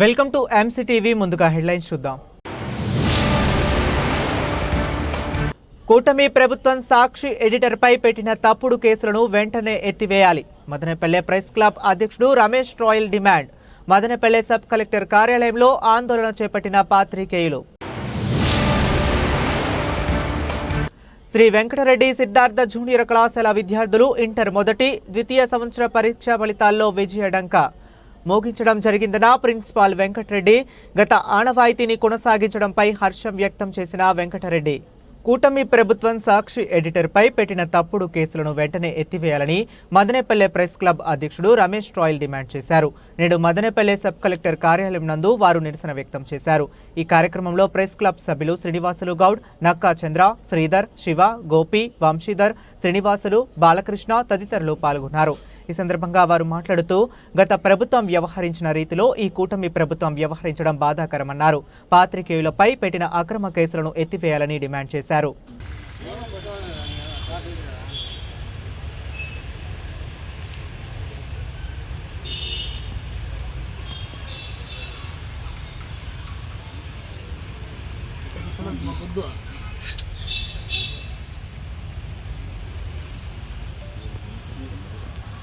Welcome to MCTV ముందుగా headlines చూద్దాం. కూటమి ప్రభుత్వం సాక్షి ఎడిటర్పై పెట్టిన తప్పుడు కేసులను వెంటనే ఎత్తివేయాలి. మదనపల్లె ప్రెస్ క్లబ్ అధ్యక్షుడు రమేష్ ట్రాయల్ డిమాండ్. మదనపల్లె సబ్ కలెక్టర్ కార్యాలయంలో ఆందోళన చేపట్టిన పాత్రికేయులు. శ్రీ వెంకటరెడ్డి సిద్ధార్థ జూనియర్ కళాశాల విద్యార్థులు ఇంటర్ మొదటి ద్వితీయ సంవత్సర పరీక్షా ఫలితాల్లో విజయడంక. మోగించడం జరిగిందన్న ప్రిన్సిపాల్ వెంకటరెడ్డి గత ఆనవాయితీని కొనసాగించడంపై హర్షం వ్యక్తం చేసిన వెంకటరెడ్డి. కూటమి ప్రభుత్వం సాక్షి ఎడిటర్పై పెట్టిన తప్పుడు కేసులను వెంటనే ఎత్తివేయాలని మదనపల్లె ప్రెస్ క్లబ్ అధ్యక్షుడు రమేష్ ట్రాయల్ డిమాండ్ చేశారు. నేడు మదనపల్లె సబ్ కలెక్టర్ కార్యాలయం నందు వారు నిరసన వ్యక్తం చేశారు. ఈ కార్యక్రమంలో ప్రెస్ క్లబ్ సభ్యులు శ్రీనివాసులు గౌడ్ నక్కా చంద్ర శ్రీధర్ శివ గోపి వంశీధర్ శ్రీనివాసులు బాలకృష్ణ తదితరులు పాల్గొన్నారు. ఈ సందర్భంగా వారు మాట్లాడుతూ గత ప్రభుత్వం వ్యవహరించిన రీతిలో ఈ కూటమి ప్రభుత్వం వ్యవహరించడం బాధాకరమన్నారు. పాత్రికేయులపై పెట్టిన అక్రమ కేసులను ఎత్తివేయాలని డిమాండ్ చేశారు.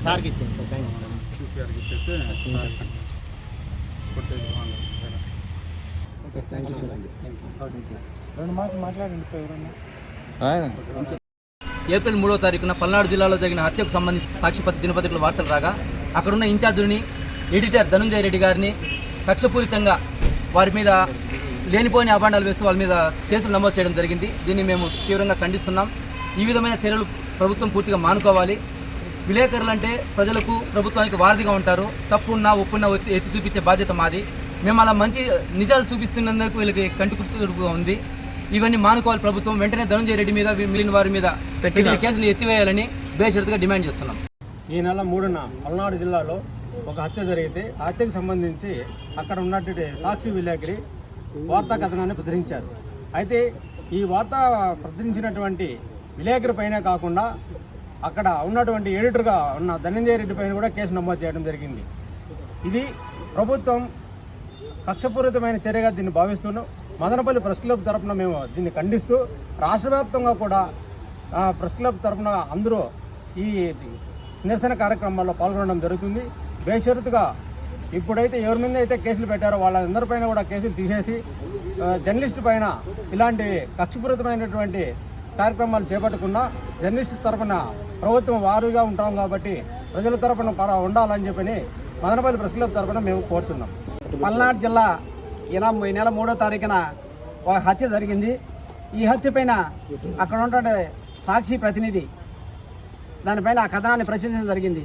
సార్కి sir thank you sir. CC గారికి ఇచ్చేసి కొట్టేసి వాళ్ళు. ఓకే థ్యాంక్ యూ సార్ రెండు మాటలు మాట్లాడండి ఎవరన్నా. ఏప్రిల్ మూడో తారీఖున పల్నాడు జిల్లాలో జరిగిన హత్యకు సంబంధించి సాక్షిపత్ర దినపత్రికలు వార్తలు రాగా అక్కడున్న ఇన్ఛార్జుని ఎడిటర్ ధనుంజయ రెడ్డి గారిని కక్షపూరితంగా వారి మీద లేనిపోని అభాండాలు వేస్తూ వాళ్ళ మీద కేసులు నమోదు చేయడం జరిగింది. దీన్ని మేము తీవ్రంగా ఖండిస్తున్నాం. ఈ విధమైన చర్యలు ప్రభుత్వం పూర్తిగా మానుకోవాలి. విలేకరులు అంటే ప్రజలకు ప్రభుత్వానికి వారధిగా ఉంటారు. తప్పు ఉన్నా ఒప్పున్నా ఎత్తి ఎత్తి చూపించే బాధ్యత మాది. మేము అలా మంచి నిజాలు చూపిస్తున్నందుకు వీళ్ళకి కంటికుట్టుగా ఉంది. ఇవన్నీ మానుకోవాలి ప్రభుత్వం. వెంటనే ధనంజయ రెడ్డి మీద మిగిలిన వారి మీద పెట్టిన కేసులు ఎత్తివేయాలని బేషరతుగా డిమాండ్ చేస్తున్నాం. ఈ నెల మూడున పల్నాడు జిల్లాలో ఒక హత్య జరిగితే ఆ హత్యకు సంబంధించి అక్కడ ఉన్నటువంటి సాక్షి విలేకరి వార్తా కథనాన్ని ప్రచురించారు. అయితే ఈ వార్త ప్రచురించినటువంటి విలేకరి పైనే కాకుండా అక్కడ ఉన్నటువంటి ఎడిటర్గా ఉన్న ధనంజయ రెడ్డి పైన కూడా కేసు నమోదు చేయడం జరిగింది. ఇది ప్రభుత్వం కక్షపూరితమైన చర్యగా దీన్ని భావిస్తున్నాం మదనపల్లి ప్రెస్ క్లబ్ తరఫున మేము దీన్ని ఖండిస్తూ రాష్ట్రవ్యాప్తంగా కూడా ప్రెస్ క్లబ్ తరఫున అందరూ ఈ నిరసన కార్యక్రమాల్లో పాల్గొనడం జరుగుతుంది. బేషరతుగా ఇప్పుడైతే ఎవరి మీద అయితే కేసులు పెట్టారో వాళ్ళందరిపైన కూడా కేసులు తీసేసి జర్నలిస్ట్ జర్నలిస్టు పైన ఇలాంటి కక్షపూరితమైనటువంటి కార్యక్రమాలు చేపట్టకుండా జర్నలిస్టుల తరఫున ప్రభుత్వం వారుగా ఉంటాం కాబట్టి ప్రజల తరఫున పర- ఉండాలని చెప్పని మదనపల్లి ప్రెస్ క్లబ్ తరఫున మేము కోరుతున్నాం. పల్నాడు జిల్లా ఇలా ఈ నెల మూడో తారీఖున ఒక హత్య జరిగింది. ఈ హత్య పైన అక్కడ ఉన్నటువంటి సాక్షి ప్రతినిధి దానిపైన ఆ కథనాన్ని ప్రచురించడం జరిగింది.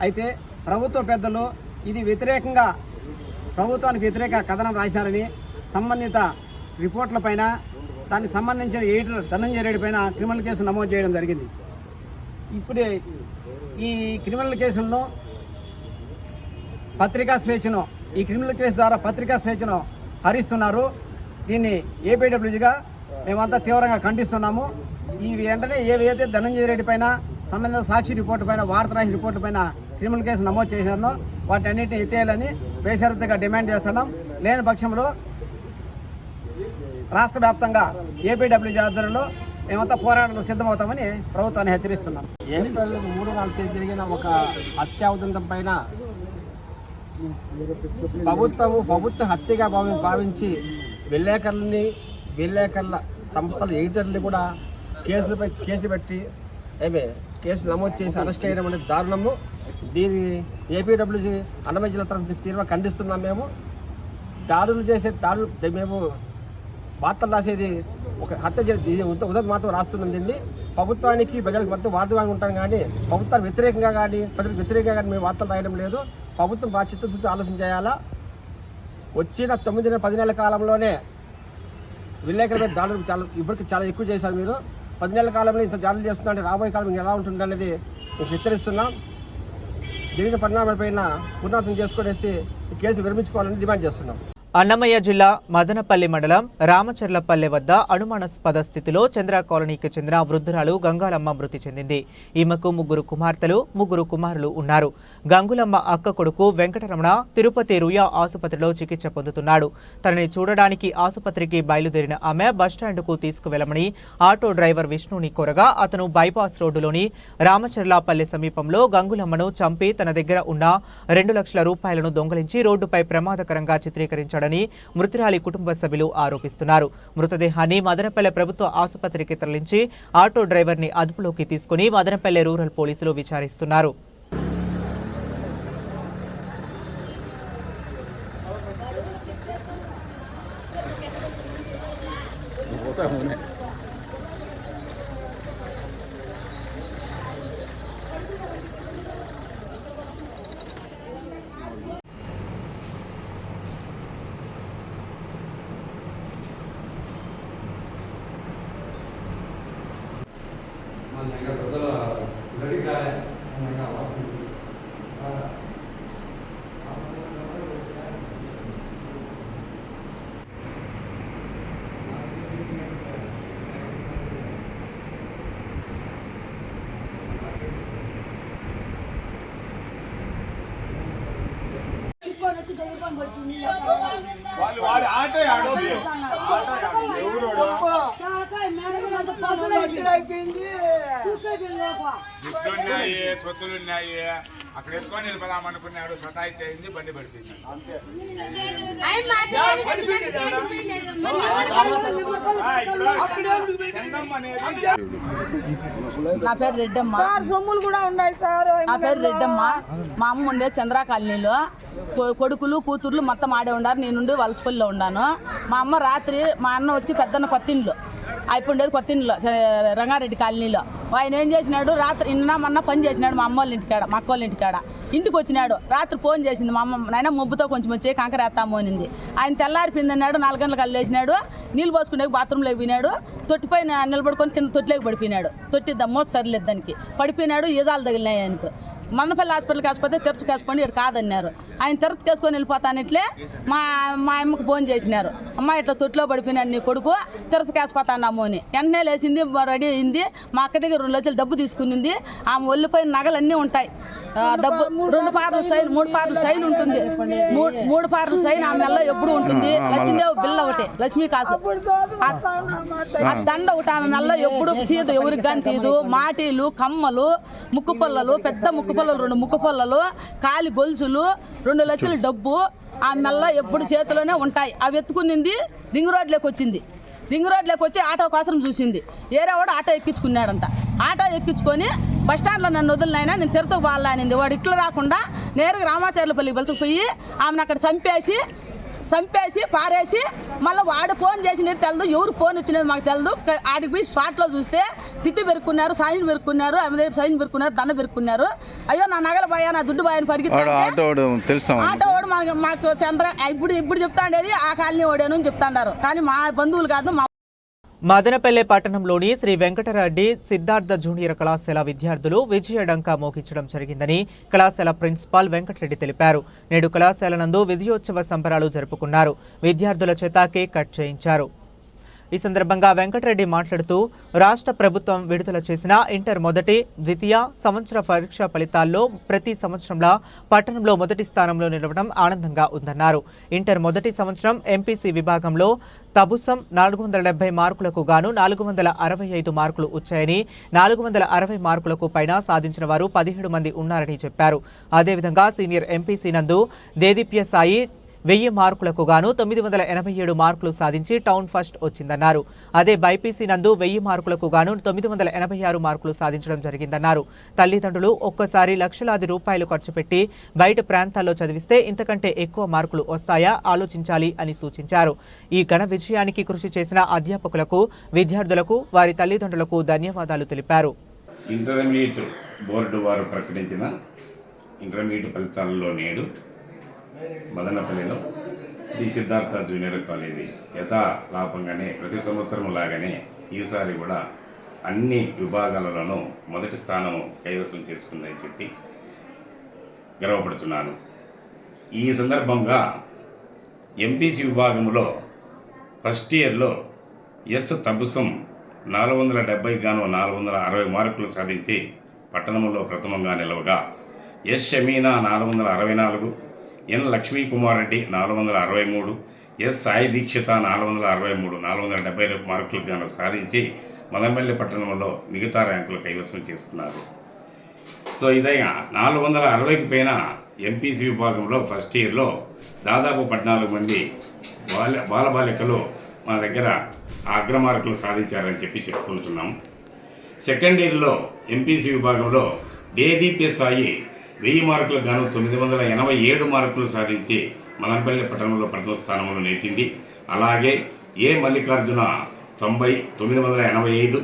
అయితే ప్రభుత్వ పెద్దలు ఇది వ్యతిరేకంగా ప్రభుత్వానికి వ్యతిరేక కథనం రాశారని సంబంధిత రిపోర్ట్లపైన దానికి సంబంధించిన ఎడిటర్ ధనంజయ రెడ్డి పైన క్రిమినల్ కేసు నమోదు చేయడం జరిగింది. ఇప్పుడే ఈ క్రిమినల్ కేసుల్లో పత్రికా స్వేచ్ఛను ఈ క్రిమినల్ కేసు ద్వారా పత్రికా స్వేచ్ఛను హరిస్తున్నారు. దీన్ని ఏపీడబ్ల్యూజీగా మేమంతా తీవ్రంగా ఖండిస్తున్నాము. ఈ వెంటనే ఏవైతే ధనంజయ రెడ్డి పైన సంబంధిత సాక్షి రిపోర్టు పైన వార్తరాహి రిపోర్టు పైన క్రిమినల్ కేసు నమోదు చేశారో వాటి అన్నింటినీ ఎత్తేయాలని బేషరతుగా డిమాండ్ చేస్తున్నాం. లేని పక్షంలో రాష్ట్ర వ్యాప్తంగా ఏపీడబ్ల్యూజీ ఆధ్వర్యంలో మేమంతా పోరాటాలు సిద్ధమవుతామని ప్రభుత్వాన్ని హెచ్చరిస్తున్నాం. ఏప్రిల్ మూడు నాలుగు తేదీ జరిగిన ఒక హత్యావతంతం పైన ప్రభుత్వము ప్రభుత్వ హత్యగా భావి భావించి విలేకరులని విలేకరుల సంస్థల ఎడిటర్ని కూడా కేసులపై కేసులు పెట్టి ఏమే కేసులు నమోదు చేసి అరెస్ట్ చేయడం అనేది దారుణము. దీని ఏపీడబ్ల్యూజీ అన్నమయ్య జిల్లా తరఫు తీవ్రంగా ఖండిస్తున్నాం మేము. దాడులు చేసే దాడులు మేము వార్తలు రాసేది ఒక హత్య జరిగింది ఉదయం మాత్రం రాస్తున్నదండి దీన్ని. ప్రభుత్వానికి ప్రజలకు మధ్య వార్తగా ఉంటాం కానీ ప్రభుత్వానికి వ్యతిరేకంగా కానీ ప్రజలకు వ్యతిరేకంగా కానీ మేము వార్తలు రాయడం లేదు. ప్రభుత్వం బాగా చిత్తశుద్ధి ఆలోచన చేయాలా? వచ్చిన తొమ్మిది నెలల పది నెలల కాలంలోనే విలేకరుల మీద దాడులు చాలా ఇప్పటికి చాలా ఎక్కువ చేశారు మీరు. పది నెలల కాలంలో ఇంత దాడులు చేస్తున్నారంటే రాబోయే కాలం ఎలా ఉంటుంది అనేది మీకు హెచ్చరిస్తున్నాం. జరిగిన పరిణామాలపైన పునరావృతం చేసుకునేసి ఈ కేసు విరమించుకోవాలని డిమాండ్ చేస్తున్నాం. అన్నమయ్య జిల్లా మదనపల్లి మండలం రామచర్లపల్లె వద్ద అనుమానాస్పద స్థితిలో చంద్ర కాలనీకి చెందిన వృద్ధురాలు గంగాలమ్మ మృతి చెందింది. ఈమెకు ముగ్గురు కుమార్తెలు ముగ్గురు కుమారులు ఉన్నారు. గంగులమ్మ అక్క కొడుకు వెంకటరమణ తిరుపతి రుయా ఆసుపత్రిలో చికిత్స పొందుతున్నాడు. తనని చూడడానికి ఆసుపత్రికి బయలుదేరిన ఆమె బస్టాండ్కు తీసుకువెళ్ళమని ఆటో డ్రైవర్ విష్ణుని కోరగా అతను బైపాస్ రోడ్డులోని రామచర్లపల్లె సమీపంలో గంగులమ్మను చంపి తన దగ్గర ఉన్న రెండు లక్షల రూపాయలను దొంగలించి రోడ్డుపై ప్రమాదకరంగా చిత్రీకరించాడని మృతురాలి కుటుంబ సభ్యులు ఆరోపిస్తున్నారు. మృతదేహాన్ని మదనపల్లె ప్రభుత్వ ఆసుపత్రికి తరలించి ఆటో డ్రైవర్ని అదుపులోకి తీసుకుని మదనపల్లె రూరల్ పోలీసులు విచారిస్తున్నారు. సొత్తులున్నాయి. అక్కడ ఎత్తుకొని అనుకున్నాడు సతాయితే అయింది బండి పడిపోయింది నా పేరు రెడ్డమ్మ. సొమ్ములు కూడా ఉన్నాయి సార్. నా పేరు రెడ్డమ్మ. మా అమ్మ ఉండే చంద్ర కాలనీలో. కొడుకులు కూతుర్లు మొత్తం ఆడే ఉండారు. నేనుండి వలసపల్లిలో ఉన్నాను. మా అమ్మ రాత్రి మా అన్న వచ్చి పెద్దన్న కొత్తిండ్లు అయిపోయి ఉండేది కొత్తిండ్లో రంగారెడ్డి కాలనీలో. ఆయన ఏం చేసినాడు? రాత్రి నిన్న మొన్న పని చేసినాడు మా అమ్మ వాళ్ళ ఇంటికాడ మా అక్క వాళ్ళ ఇంటికాడ. ఇంటికి వచ్చినాడు రాత్రి ఫోన్ చేసింది మా అమ్మ నాయన మొబ్బుతో కొంచెం వచ్చి కంకర వేస్తాము అనింది. ఆయన తెల్లారిపోయిందన్నాడు నాలుగు గంటలకు అల్లేసినాడు. నీళ్ళు పోసుకునే బాత్రూంలోకి పోయినాడు. తొట్టిపైన నిలబడుకొని కింద తొట్టిలోకి పడిపోయినాడు. తొట్టిద్దాం దమ్మో సరిలేదు దానికి. పడిపోయినాడు ఈదాలు తగిలినాయి ఆయనకు. మన్నపల్లి హాస్పిటల్కి కాకపోతే తెరచు కేసుకొని ఇక్కడ కాదన్నారు. ఆయన తెరచు కేసుకొని వెళ్ళిపోతానిట్లే మా మా అమ్మకు ఫోన్ చేసినారు. అమ్మ ఇట్లా తొట్లో పడిపోయినాడు నీ కొడుకు తెరచు కేసిపోతాన్నాము అని. వెంటనే లేచింది రెడీ అయింది. మా అక్క దగ్గర రెండు లక్షలు డబ్బు తీసుకునింది. ఆమె ఒళ్ళిపోయిన నగలన్నీ ఉంటాయి. డబ్బు రెండు పార్లు సైన్ మూడు పార్లు సైన్ ఉంటుంది. మూడు- పార్లు సైన్ ఆమె మెల్ల ఎప్పుడు ఉంటుంది? లక్ష్మీదేవి బిల్ల ఒకటి లక్ష్మీ కాసు. ఆ- ఆ దండ ఒకటి ఆమె మెల్ల ఎప్పుడు తీయదు ఎవరికి కానీ తీయదు. మాటీలు కమ్మలు ముక్కు పొల్లలు పెద్ద ముక్కు పొల్లలు రెండు ముక్కు పొల్లలు కాలి గొలుసులు రెండు లక్షల డబ్బు ఆమె మెల్ల ఎప్పుడు చేతిలోనే ఉంటాయి. అవి ఎత్తుకునింది రింగ్ రోడ్లోకి వచ్చింది. రింగ్ రోడ్లోకి వచ్చి ఆటో కోసం చూసింది. ఏరే వాడు ఆటో ఎక్కించుకున్నాడంట. ఆటో ఎక్కించుకొని బస్ స్టాండ్లో నన్ను వదిలినైనా నేను తిరుతకు పోవాలా అనింది వాడు ఇట్లా రాకుండా నేరుగా రామాచార్యపల్లికి పిలుచుకుపోయి ఆమెను అక్కడ చంపేసి చంపేసి పారేసి మళ్ళీ వాడు ఫోన్ చేసినది తెలదు ఎవరు ఫోన్ వచ్చినది మాకు తెలదు. ఆడికి పోయి స్పాట్లో చూస్తే తిట్టి పెరుక్కున్నారు సైన్ పెరుక్కున్నారు ఆమె దగ్గర సైన్ పెరుక్కున్నారు దండ పెరుక్కున్నారు. అయ్యో నా నగల పోయా నా దుడ్డు పోయాని పరిగెత్తి ఆటో మనకి మాకు చంద్ర ఇప్పుడు ఇప్పుడు చెప్తాండేది ఆ కాలనీ ఓడాను అని చెప్తాండారు. కానీ మా బంధువులు కాదు మా మదనపల్లె పట్టణంలోని శ్రీ వెంకటరెడ్డి సిద్ధార్థ జూనియర్ కళాశాల విద్యార్థులు విజయ డంకా మోగించడం జరిగిందని కళాశాల ప్రిన్సిపాల్ వెంకటరెడ్డి తెలిపారు. నేడు కళాశాల నందు విజయోత్సవ సంబరాలు జరుపుకున్నారు. విద్యార్థుల చేత కేక్ కట్ చేయించారు. ఈ సందర్భంగా వెంకటరెడ్డి మాట్లాడుతూ రాష్ట్ర ప్రభుత్వం విడుదల చేసిన ఇంటర్ మొదటి ద్వితీయ సంవత్సర పరీక్ష ఫలితాల్లో ప్రతి సంవత్సరంలో పట్టణంలో మొదటి స్థానంలో నిలవడం ఆనందంగా ఉందన్నారు. ఇంటర్ మొదటి సంవత్సరం ఎంపీసీ విభాగంలో తబుసం నాలుగు వందల డెబ్బై మార్కులకు గాను నాలుగు వందల అరవై ఐదు మార్కులు వచ్చాయని నాలుగు వందల అరవై మార్కులకు పైన సాధించిన వారు పదిహేడు మంది ఉన్నారని చెప్పారు. అదేవిధంగా సీనియర్ ఎంపీసీ నందు దేదీప్య సాయి వెయ్యి మార్కులకు గాను తొమ్మిది వందల ఎనభై ఏడు మార్కులు సాధించి టౌన్ ఫస్ట్ వచ్చిందన్నారు. అదే బైపీసీ నందు వెయ్యి మార్కులకు గాను తొమ్మిది వందల ఎనభై ఆరు మార్కులు సాధించడం జరిగిందన్నారు. తల్లిదండ్రులు ఒక్కసారి లక్షలాది రూపాయలు ఖర్చు పెట్టి బయట ప్రాంతాల్లో చదివిస్తే ఇంతకంటే ఎక్కువ మార్కులు వస్తాయా ఆలోచించాలి అని సూచించారు. ఈ ఘన విజయానికి కృషి చేసిన అధ్యాపకులకు విద్యార్థులకు వారి తల్లిదండ్రులకు ధన్యవాదాలు తెలిపారు. ఇంటర్మీడియట్ బోర్డు వారు ప్రకటించిన ఇంటర్మీడియట్ ఫలితాల్లో నేడు మదనపల్లిలో శ్రీ సిద్ధార్థ జూనియర్ కాలేజీ యథాలాపంగానే ప్రతి సంవత్సరం లాగానే ఈసారి కూడా అన్ని విభాగాలలోనూ మొదటి స్థానము కైవసం చేసుకుందని చెప్పి గర్వపడుతున్నాను ఈ సందర్భంగా ఎంపీసీ విభాగంలో ఫస్ట్ ఇయర్లో ఎస్ తబుసం నాలుగు వందల డెబ్బై గాను నాలుగు వందల అరవై మార్కులు సాధించి పట్టణంలో ప్రథమంగా నిలవగా ఎస్ షమీనా నాలుగు వందల అరవై నాలుగు ఎన్ లక్ష్మీ కుమార్ రెడ్డి నాలుగు వందల అరవై మూడు ఎస్ సాయి దీక్షిత నాలుగు వందల అరవై మూడు నాలుగు వందల డెబ్బై మార్కులు గాను సాధించి మదనపల్లి పట్టణంలో మిగతా ర్యాంకులు కైవసం చేసుకున్నారు. సో ఇదైనా నాలుగు వందల అరవైకి పైన ఎంపీసీ విభాగంలో ఫస్ట్ ఇయర్లో దాదాపు పద్నాలుగు మంది బాల బాలబాలికలు మన దగ్గర అగ్రమార్కులు సాధించారని చెప్పి చెప్పుకుంటున్నాం. సెకండ్ ఇయర్లో ఎంపీసీ విభాగంలో దేదీప్య సాయి వెయ్యి మార్కులు గాను తొమ్మిది వందల ఎనభై ఏడు మార్కులు సాధించి మదనపల్లి పట్టణంలో ప్రథమ స్థానంలో నిలిచింది. అలాగే ఏ మల్లికార్జున తొంభై తొమ్మిది వందల ఎనభై ఐదు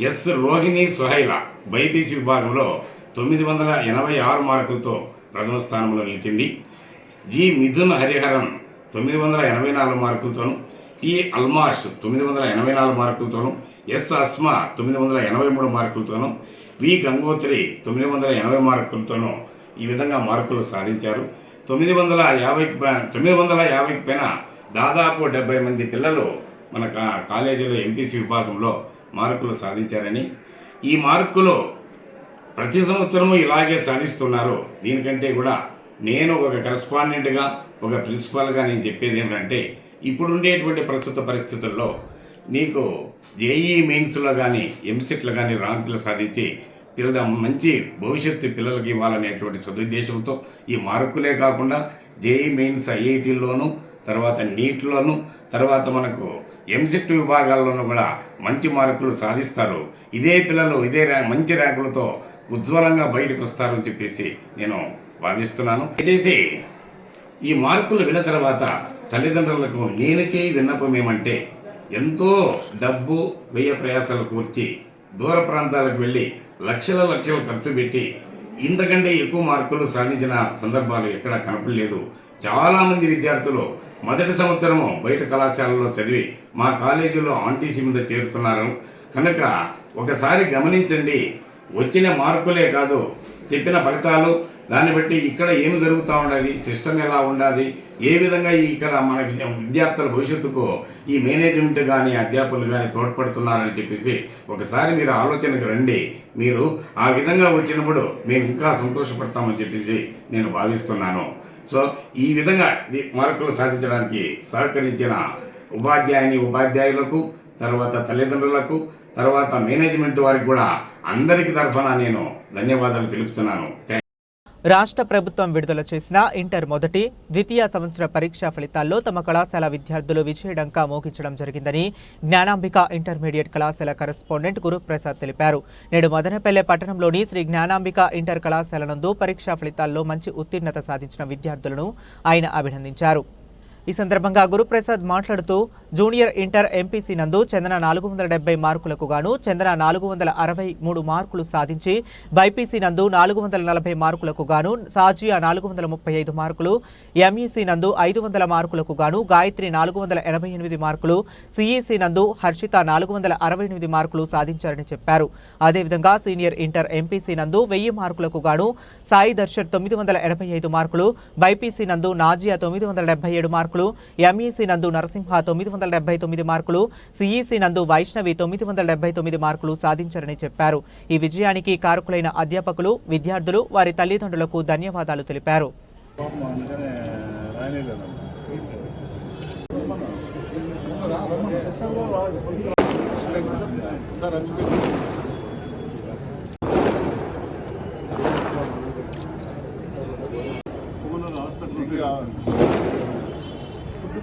ఎస్ రోహిణి సుహైల బైపీసీ విభాగంలో తొమ్మిది వందల ఎనభై ఆరు మార్కులతో ప్రథమ స్థానంలో నిలిచింది. జి మిథున్ హరిహరన్ తొమ్మిది వందల ఎనభై నాలుగు మార్కులతోనూ టి అల్మాష్ తొమ్మిది వందల ఎనభై నాలుగు మార్కులతోనూ ఎస్ అస్మా తొమ్మిది వందల ఎనభై మూడు మార్కులతోనూ వి గంగోత్రి తొమ్మిది వందల ఎనభై మార్కులతోనూ ఈ విధంగా మార్కులు సాధించారు. తొమ్మిది వందల యాభైకి తొమ్మిది వందల యాభైకి పైన దాదాపు డెబ్బై మంది పిల్లలు మన కా- కాలేజీలో ఎంపీసీ విభాగంలో మార్కులు సాధించారని. ఈ మార్కులు ప్రతి సంవత్సరము ఇలాగే సాధిస్తున్నారు. దీనికంటే కూడా నేను ఒక కరస్పాండెంట్గా ఒక ప్రిన్సిపాల్గా నేను చెప్పేది ఏంటంటే ఇప్పుడుండేటువంటి ప్రస్తుత పరిస్థితుల్లో నీకు జేఈ మెయిన్స్లో కానీ ఎంసెట్లో కానీ ర్యాంకులు సాధించి పిల్లల మంచి భవిష్యత్తు పిల్లలకి ఇవ్వాలనేటువంటి సదుద్దేశంతో ఈ మార్కులే కాకుండా జేఈ మెయిన్స్ ఐఐటీల్లోనూ తర్వాత నీట్లోనూ తర్వాత మనకు ఎంసెట్ విభాగాల్లోనూ కూడా మంచి మార్కులు సాధిస్తారు. ఇదే పిల్లలు ఇదే ర్యా మంచి ర్యాంకులతో ఉజ్వలంగా బయటకు వస్తారని చెప్పేసి నేను భావిస్తున్నాను. దయచేసి ఈ మార్కులు విన్న తర్వాత తల్లిదండ్రులకు నేను చేయి విన్నపం ఏమంటే ఎంతో డబ్బు వ్యయ ప్రయాసాలు కూర్చి దూర ప్రాంతాలకు వెళ్ళి లక్షల లక్షలు ఖర్చు పెట్టి ఇంతకంటే ఎక్కువ మార్కులు సాధించిన సందర్భాలు ఎక్కడా కనపడలేదు. చాలామంది విద్యార్థులు మొదటి సంవత్సరము బయట కళాశాలలో చదివి మా కాలేజీలో ఆంటీసీ మీద చేరుతున్నారు. కనుక ఒకసారి గమనించండి వచ్చిన మార్కులే కాదు చెప్పిన ఫలితాలు దాన్ని బట్టి ఇక్కడ ఏమి జరుగుతూ ఉండాలి సిస్టమ్ ఎలా ఉండాలి ఏ విధంగా ఇక్కడ మన విద్యార్థుల భవిష్యత్తుకు ఈ మేనేజ్మెంట్ కానీ అధ్యాపకులు కానీ తోడ్పడుతున్నారని చెప్పేసి ఒకసారి మీరు ఆలోచనకు రండి. మీరు ఆ విధంగా వచ్చినప్పుడు మేము ఇంకా సంతోషపడతామని చెప్పేసి నేను భావిస్తున్నాను. సో ఈ విధంగా మార్కులు సాధించడానికి సహకరించిన ఉపాధ్యాయుని ఉపాధ్యాయులకు తర్వాత తల్లిదండ్రులకు తర్వాత మేనేజ్మెంట్ వారికి కూడా అందరికి తరఫున నేను ధన్యవాదాలు తెలుపుతున్నాను. రాష్ట్ర ప్రభుత్వం విడుదల చేసిన ఇంటర్ మొదటి ద్వితీయ సంవత్సర పరీక్షా ఫలితాల్లో తమ కళాశాల విద్యార్థులు విజయడంకా మోగించడం జరిగిందని జ్ఞానాంబిక ఇంటర్మీడియట్ కళాశాల కరెస్పాండెంట్ గురుప్రసాద్ తెలిపారు. నేడు మదనపల్లె పట్టణంలోని శ్రీ జ్ఞానాంబిక ఇంటర్ కళాశాల నందు పరీక్షా ఫలితాల్లో మంచి ఉత్తీర్ణత సాధించిన విద్యార్థులను ఆయన అభినందించారు. ఈ సందర్భంగా గురుప్రసాద్ మాట్లాడుతూ జూనియర్ ఇంటర్ ఎంపీసీ నందు చందన నాలుగు వందల డెబ్బై మార్కులకు గాను చందన నాలుగు వందల అరవై మూడు మార్కులు సాధించి బైపీసీ నందు నాలుగు వందల నలభై మార్కులకు గాను సాజియా నాలుగు వందల ముప్పై ఐదు మార్కులు ఎంఈసీ నందు ఐదు వందల మార్కులకు గాను గాయత్రి నాలుగు వందల ఎనభై ఎనిమిది మార్కులు సిఈసీ నందు హర్షిత నాలుగు వందల అరవై ఎనిమిది మార్కులు సాధించారని చెప్పారు. అదేవిధంగా సీనియర్ ఇంటర్ ఎంపీసీ నందు వెయ్యి మార్కులకు గాను సాయి దర్శన్ తొమ్మిది వందల ఎనభై ఐదు మార్కులు బైపీసీ నందు నాజియా తొమ్మిది వందల డెబ్బై ఏడు మార్కులు ఎంఈసీ నందు నరసింహ తొమ్మిది వందల డెబ్బై తొమ్మిది మార్కులు సిఈసీ నందు వైష్ణవి తొమ్మిది వందల డెబ్బై తొమ్మిది మార్కులు సాధించారని చెప్పారు. ఈ విజయానికి కారకులైన అధ్యాపకులు విద్యార్థులు వారి తల్లిదండ్రులకు ధన్యవాదాలు తెలిపారు.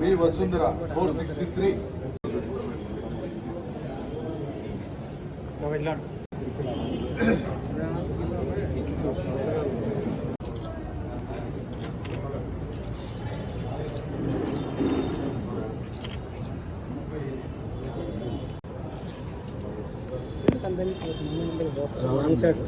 V Vasundhara four sixty three long short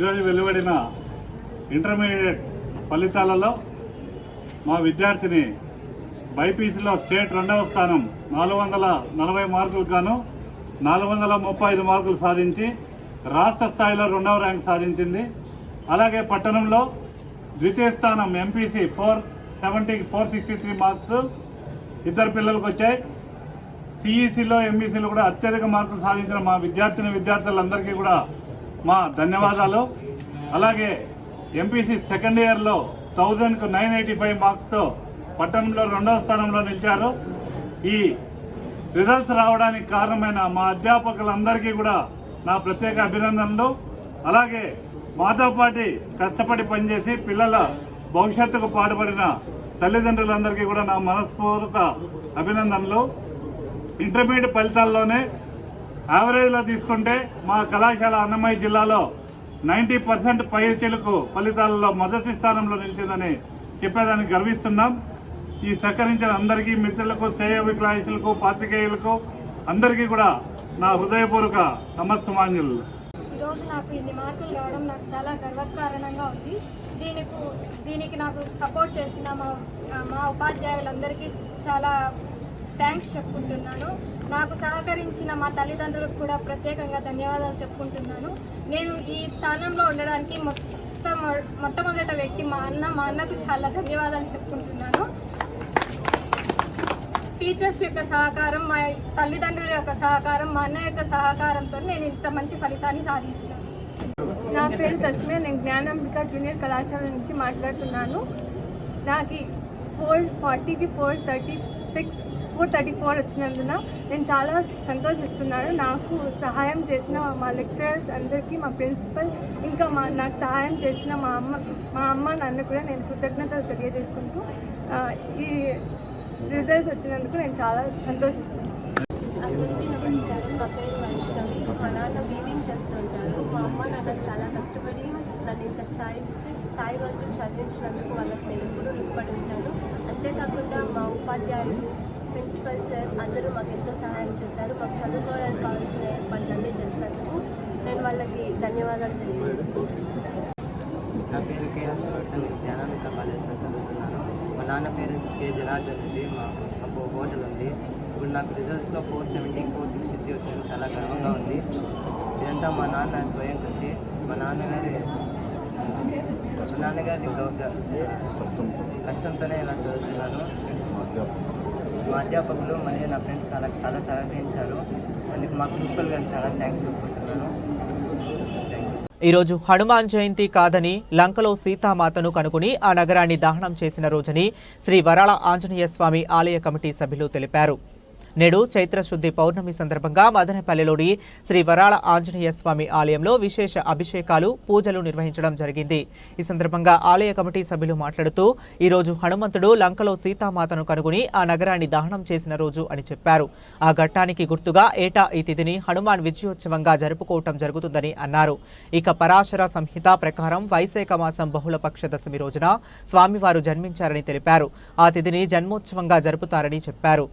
ఈరోజు వెలువడిన ఇంటర్మీడియట్ ఫలితాలలో మా విద్యార్థిని బైపీసీలో స్టేట్ రెండవ స్థానం నాలుగు వందల నలభై మార్కులు గాను నాలుగు వందల ముప్పై ఐదు మార్కులు సాధించి రాష్ట్ర స్థాయిలో రెండవ ర్యాంక్ సాధించింది. అలాగే పట్టణంలో ద్వితీయ స్థానం MPC four seventy four sixty three marks ఇద్దరు పిల్లలకు వచ్చాయి. సిఈసిలో ఎంఈసీలో కూడా అత్యధిక మార్కులు సాధించిన మా విద్యార్థిని విద్యార్థులందరికీ కూడా మా ధన్యవాదాలు. అలాగే ఎంపీసీ సెకండ్ ఇయర్లో థౌజండ్కు నైన్ ఎయిటీ ఫైవ్ మార్క్స్తో పట్టణంలో రెండవ స్థానంలో నిలిచారు. ఈ రిజల్ట్స్ రావడానికి కారణమైన మా అధ్యాపకులందరికీ కూడా నా ప్రత్యేక అభినందనలు. అలాగే మాతో పాటి కష్టపడి పనిచేసి పిల్లల భవిష్యత్తుకు పాటుపడిన తల్లిదండ్రులందరికీ కూడా నా మనస్ఫూర్త అభినందనలు. ఇంటర్మీడియట్ ఫలితాల్లోనే యావరేజ్లో తీసుకుంటే మా కళాశాల అన్నమయ్య జిల్లాలో నైంటీ పర్సెంట్ పై ఫలితాలలో మొదటి స్థానంలో నిలిచిందని చెప్పేదానికి గర్విస్తున్నాం. ఈ సహకరించిన అందరికీ మిత్రులకు శ్రేయ వికలాయితులకు పాత్రికేయులకు అందరికీ కూడా నా హృదయపూర్వక నమస్సుమాంజలు. ఈరోజు నాకు ఇన్ని మార్కులు రావడం నాకు చాలా గర్వకారణంగా ఉంది. దీనికి దీనికి నాకు సపోర్ట్ చేసిన మా మా ఉపాధ్యాయులందరికీ చాలా థ్యాంక్స్ చెప్పుకుంటున్నాను. నాకు సహకరించిన మా తల్లిదండ్రులకు కూడా ప్రత్యేకంగా ధన్యవాదాలు చెప్పుకుంటున్నాను. నేను ఈ స్థానంలో ఉండడానికి మొత్తం మొట్టమొదట వ్యక్తి మా అన్న మా అన్నకు చాలా ధన్యవాదాలు చెప్పుకుంటున్నాను. టీచర్స్ యొక్క సహకారం మా తల్లిదండ్రుల యొక్క సహకారం మా అన్న యొక్క సహకారంతో నేను ఇంత మంచి ఫలితాన్ని సాధించిన నా పేరు తస్మియా. నేను జ్ఞానాంబిక జూనియర్ కళాశాల నుంచి మాట్లాడుతున్నాను. నాకు ఫోర్ ఫార్టీకి four thirty six four thirty four వచ్చినందున నేను చాలా సంతోషిస్తున్నాను. నాకు సహాయం చేసిన మా లెక్చరర్స్ అందరికీ మా ప్రిన్సిపల్ ఇంకా మా నాకు సహాయం చేసిన మా అమ్మ మా అమ్మ నాన్న కూడా నేను కృతజ్ఞతలు తెలియజేసుకుంటూ ఈ రిజల్ట్స్ వచ్చినందుకు నేను చాలా సంతోషిస్తున్నాను. అందరికీ నమస్కారం. నా పేరు వైష్ణవి. మా నాన్న వీవింగ్ చేస్తుంటారు. మా అమ్మ నాన్న చాలా కష్టపడి నన్ను ఇంత స్థాయి స్థాయి వరకు చదివించినందుకు వాళ్ళకి నేను ఎప్పుడూ రుణపడి ఉంటాను. అంతేకాకుండా మా ఉపాధ్యాయులు ప్రిన్సిపల్ సార్ అందరూ మాకు ఎంతో సహాయం చేశారు. మాకు చదువుకోవడానికి కావాల్సిన ఏర్పాట్లన్నీ చేసినందుకు నేను వాళ్ళకి ధన్యవాదాలు తెలియజేసుకుంటున్నాను. నా పేరు కే హర్షవర్ధన్ నేను జ్ఞానామిక కాలేజ్లో చదువుతున్నాను. మా నాన్న పేరు కే జనార్దన్ రెడ్డి మా మాకు హోటల్ ఉంది. ఇప్పుడు నాకు రిజల్ట్స్లో four seventy four sixty three వచ్చింది చాలా గర్వంగా ఉంది. ఇదంతా మా నాన్న స్వయం కృషి. మా నాన్నగారి మా నాన్నగారి కష్టంతోనే ఇలా చదువుతున్నాను. మా అధ్యాపకులు మరియు నా ఫ్రెండ్స్ చాలా చాలా సహకరించారు. అందుకు మా ప్రిన్సిపల్ గారికి చాలా థ్యాంక్స్ చెప్పుకుంటున్నాను. ఈరోజు హనుమాన్ జయంతి కాదని లంకలో సీతామాతను కనుగొని ఆ నగరాన్ని దహనం చేసిన రోజని శ్రీ వరాళ ఆంజనేయ స్వామి ఆలయ కమిటీ సభ్యులు తెలిపారు. నేడు చైత్రశుద్ధి పౌర్ణమి సందర్భంగా మదనపల్లెలోని శ్రీ వరాళ ఆంజనేయ స్వామి ఆలయంలో విశేష అభిషేకాలు పూజలు నిర్వహించడం జరిగింది. ఈ సందర్భంగా ఆలయ కమిటీ సభ్యులు మాట్లాడుతూ ఈరోజు హనుమంతుడు లంకలో సీతామాతను కనుగొని ఆ నగరాన్ని దహనం చేసిన రోజు అని చెప్పారు. ఆ ఘట్టానికి గుర్తుగా ఏటా ఈ తిథిని హనుమాన్ విజయోత్సవంగా జరుపుకోవటం జరుగుతుందని అన్నారు. ఇక పరాశర సంహిత ప్రకారం వైశాఖ మాసం బహుళపక్ష దశమి రోజున స్వామివారు జన్మించారని తెలిపారు. ఆ తిథిని జన్మోత్సవంగా జరుపుతారని చెప్పారు.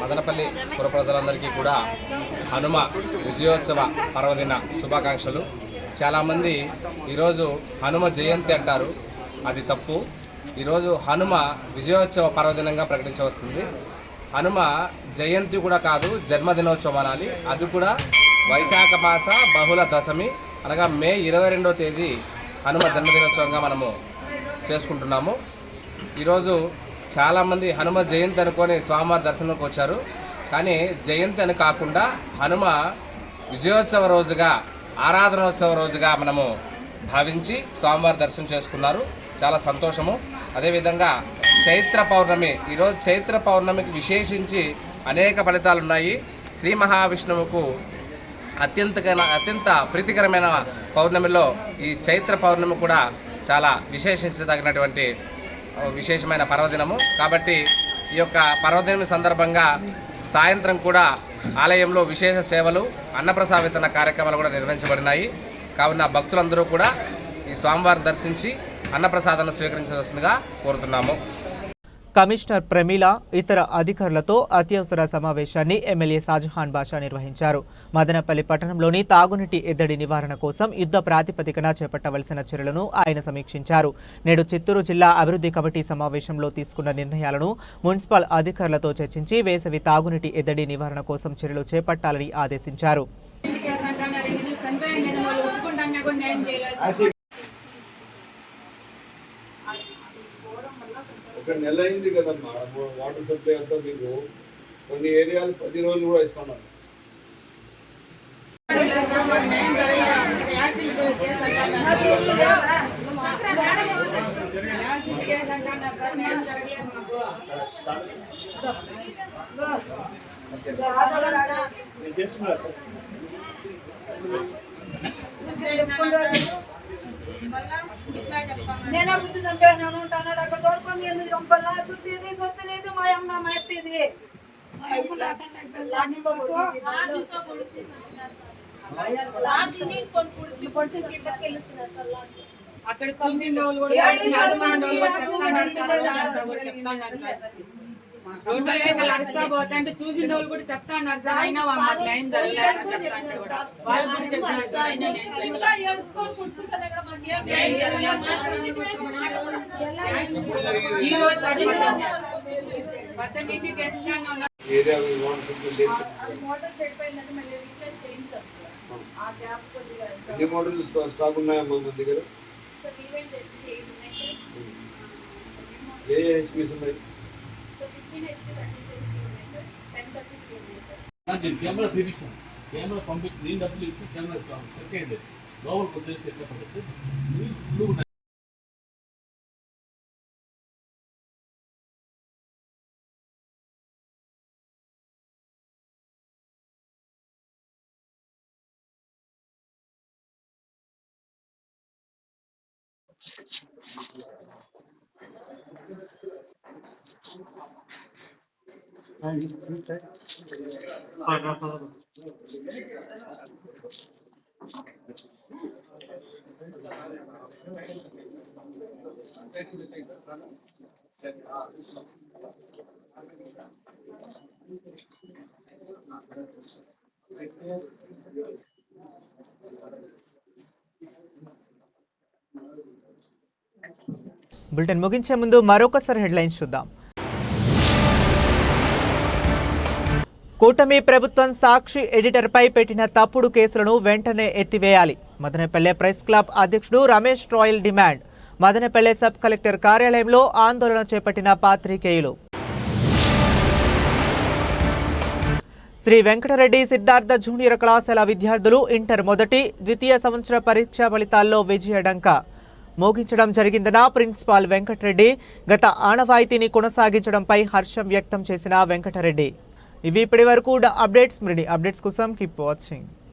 మదనపల్లి పుర ప్రజలందరికీ కూడా హనుమ విజయోత్సవ పర్వదిన శుభాకాంక్షలు. చాలామంది ఈరోజు హనుమ జయంతి అంటారు. అది తప్పు. ఈరోజు హనుమ విజయోత్సవ పర్వదినంగా ప్రకటించవస్తుంది. హనుమ జయంతి కూడా కాదు జన్మదినోత్సవం అనాలి. అది కూడా వైశాఖ మాస బహుళ దశమి అనగా మే ఇరవై రెండవ తేదీ హనుమ జన్మదినోత్సవంగా మనము చేసుకుంటున్నాము. ఈరోజు చాలామంది హనుమ జయంతి అనుకొని స్వామివారి దర్శనంకి వచ్చారు. కానీ జయంతి అని కాకుండా హనుమ విజయోత్సవ రోజుగా ఆరాధనోత్సవ రోజుగా మనము భావించి స్వామివారి దర్శనం చేసుకున్నారు. చాలా సంతోషము. అదేవిధంగా చైత్ర పౌర్ణమి ఈరోజు చైత్ర పౌర్ణమికి విశేషించి అనేక ఫలితాలు ఉన్నాయి శ్రీ మహావిష్ణువుకు అత్యంత అత్యంత ప్రీతికరమైన పౌర్ణమిలో ఈ చైత్ర పౌర్ణమి కూడా చాలా విశేషించదగినటువంటి విశేషమైన పర్వదినము. కాబట్టి ఈ యొక్క పర్వదినం సందర్భంగా సాయంత్రం కూడా ఆలయంలో విశేష సేవలు అన్నప్రసాద వితరణ కార్యక్రమాలు కూడా నిర్వహించబడినాయి. కావున భక్తులందరూ కూడా ఈ స్వామివారిని దర్శించి అన్నప్రసాదాన్ని స్వీకరించవలసిందిగా కోరుతున్నాము. కమిషనర్ ప్రమీల ఇతర అధికారులతో అత్యవసర సమావేశాన్ని ఎమ్మెల్యే షాజహాన్ బాషా నిర్వహించారు. మదనపల్లి పట్టణంలోని తాగునీటి ఎద్దడి నివారణ కోసం యుద్ధ ప్రాతిపదికన చేపట్టవలసిన చర్యలను ఆయన సమీక్షించారు. నేడు చిత్తూరు జిల్లా అభివృద్ధి కమిటీ సమావేశంలో తీసుకున్న నిర్ణయాలను మున్సిపల్ అధికారులతో చర్చించి వేసవి తాగునీటి ఎద్దడి నివారణ కోసం చర్యలు చేపట్టాలని ఆదేశించారు. ఒక నెల అయింది కదమ్మా. వాటర్ సప్లై అంతా మీకు కొన్ని ఏరియాలు పది రోజులు కూడా ఇస్తున్నారు నేను చేస్తున్నా సార్. నేను బుద్ధి చంపాను ఉంటాను అక్కడ తోడుకొని ఎందుకు చంపాలా? బుద్ధి ఇది సొత్తు లేదు మా అమ్మ మా ఎత్తిది అక్కడ రోడ్డు నడుస్తా పోతుంటే చూసిన వాళ్ళు కూడా చెప్తా ఉన్నారు సార్ అయినా మాకు న్యాయం జరగలేదు సార్ ఎన్ని మోడల్ స్టాక్ ఉన్నాయమ్మా మన దగ్గర? ఏ ఏ హెచ్పీస్ ఉన్నాయి? కెమెరా తీపించాను కెమెరా పంపించి నేను డబ్బులు ఇచ్చి కెమెరా సెట్ అయ్యింది లోపలికి వదిలేసి ఎట్లా పడుతుంది నీళ్ళు ఫుల్గా ఉన్నాయి బులెటిన్ ముగించే ముందు మరొకసారి హెడ్లైన్స్ చూద్దాం. కూటమి ప్రభుత్వం సాక్షి ఎడిటర్పై పెట్టిన తప్పుడు కేసులను వెంటనే ఎత్తివేయాలి. మదనపల్లె ప్రెస్ క్లబ్ అధ్యక్షుడు Ramesh Rayal demand. Madanapalle sub collector కార్యాలయంలో ఆందోళన చేపట్టిన పాత్రికేయులు. శ్రీ వెంకటరెడ్డి సిద్ధార్థ జూనియర్ కళాశాల విద్యార్థులు ఇంటర్ మొదటి ద్వితీయ సంవత్సర పరీక్షా ఫలితాల్లో విజయడంక. మోగించడం జరిగిందన ప్రిన్సిపాల్ వెంకటరెడ్డి. గత ఆనవాయితీని కొనసాగించడంపై హర్షం వ్యక్తం చేసిన వెంకటరెడ్డి. ఇవి ఇప్పటి వరకు అప్డేట్స్ మరిన్ని అప్డేట్స్ కోసం కీప్ వాచింగ్